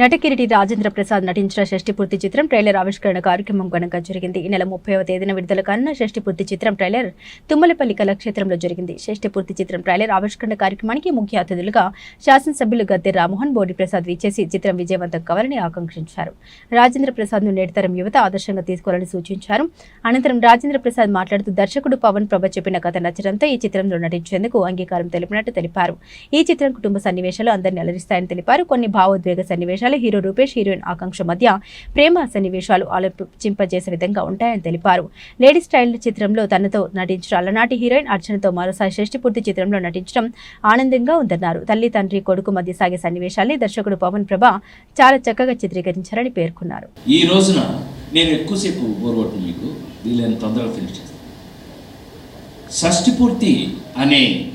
నటకిరీటి రాజేంద్ర ప్రసాద్ నటించిన షష్టి పూర్తి చిత్రం ట్రైలర్ ఆవిష్కరణ కార్యక్రమం ఘనంగా జరిగింది. ఈ నెల ముప్పైవ తేదీన విడుదల కానున్న షష్టి పూర్తి చిత్రం ట్రైలర్ తుమ్మలపల్లి కళాక్షేత్రంలో జరిగింది. షష్టి పూర్తి చిత్రం ట్రైలర్ ఆవిష్కరణ కార్యక్రమానికి ముఖ్య అతిథులుగా శాసనసభ్యులు గద్దె రామ్మోహన్ బోడి ప్రసాద్ విచ్చేసి చిత్రం విజయవంతం కావాలని ఆకాంక్షించారు. రాజేంద్ర ప్రసాద్ను నేటితరం యువత ఆదర్శంగా తీసుకోవాలని సూచించారు. అనంతరం రాజేంద్ర ప్రసాద్ మాట్లాడుతూ దర్శకుడు పవన్ ప్రభ చెప్పిన కథ నచ్చడంతో ఈ చిత్రంలో నటించేందుకు అంగీకారం తెలిపినట్టు తెలిపారు. ఈ చిత్రం కుటుంబ సన్నివేశాలు అందరినీ అలరిస్తాయని తెలిపారు. కొన్ని భావోద్వేగ సన్నివేశాలు హీరో రూపేష్ హీరోయిన్ ఆకాంక్ష మధ్య ప్రేమ సన్నివేశాలు ఆలోచింపజేసే విధంగా ఉంటాయని తెలిపారు. లేడీ స్టైల్ చిత్రంలో తనతో నటించిన అలనాటి హీరోయిన్ అర్చనతో మరోసారి షష్టి పూర్తి చిత్రంలో నటించడం ఆనందంగా ఉందన్నారు. తల్లి తండ్రి కొడుకు మధ్య సాగే సన్నివేశాలని దర్శకుడు పవన్ ప్రభ చాలా చక్కగా చిత్రీకరించారని పేర్కొన్నారు. ఈ రోజున నేను ఎక్కువసేపు బోర్గొట్టు మీకు. వీళ్ళని తొందరగా ఫినిష్ చేస్తాను పూర్తి అనే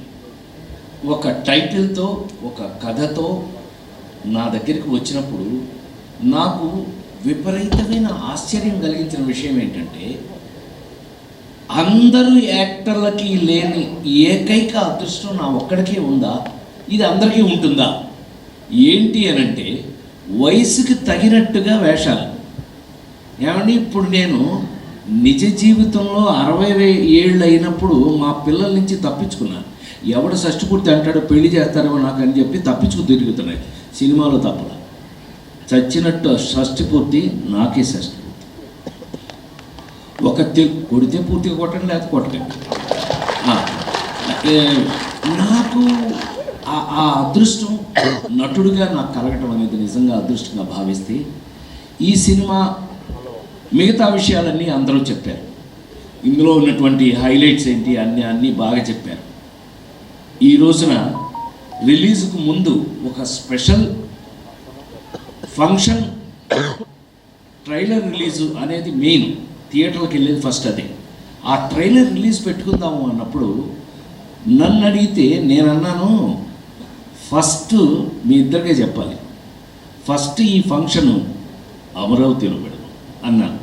ఒక టైటిల్తో ఒక కథతో నా దగ్గరికి వచ్చినప్పుడు నాకు విపరీతమైన ఆశ్చర్యం కలిగించిన విషయం ఏంటంటే అందరూ యాక్టర్లకి లేని ఏకైక అదృష్టం నా ఒక్కడికే ఉందా? ఇది అందరికీ ఉంటుందా? ఏంటి అనంటే వయసుకి తగినట్టుగా వేషాలు. ఏమండి ఇప్పుడు నేను నిజ జీవితంలో అరవై ఏళ్ళు అయినప్పుడు మా పిల్లల నుంచి తప్పించుకున్నాను. ఎవడు షష్టిపూర్తి అంటాడో పెళ్ళి చేస్తారేమో నాకు అని చెప్పి తప్పించుకు తిరుగుతున్నాయి. సినిమాలో తప్పల. చచ్చినట్టు షష్టిపూర్తి నాకే షష్టిపూర్తి ఒక తె కొడితే పూర్తిగా కొట్టండి లేకపోతే కొట్టకండి. నాకు ఆ- అదృష్టం నటుడిగా నాకు కలగటం అనేది నిజంగా అదృష్టంగా భావిస్తే ఈ సినిమా మిగతా విషయాలన్నీ అందరూ చెప్పారు. ఇందులో ఉన్నటువంటి హైలైట్స్ ఏంటి అన్నీ అన్నీ బాగా చెప్పారు. ఈ రోజున రిలీజ్కు ముందు ఒక స్పెషల్ ఫంక్షన్ ట్రైలర్ రిలీజు అనేది మెయిన్. థియేటర్కి వెళ్ళేది ఫస్ట్ అది. ఆ ట్రైలర్ రిలీజ్ పెట్టుకుందాము అన్నప్పుడు నన్ను అడిగితే నేను అన్నాను ఫస్ట్ మీ ఇద్దరికే చెప్పాలి. ఫస్ట్ ఈ ఫంక్షన్ అమరావతిలో పెడదాం అన్నాను.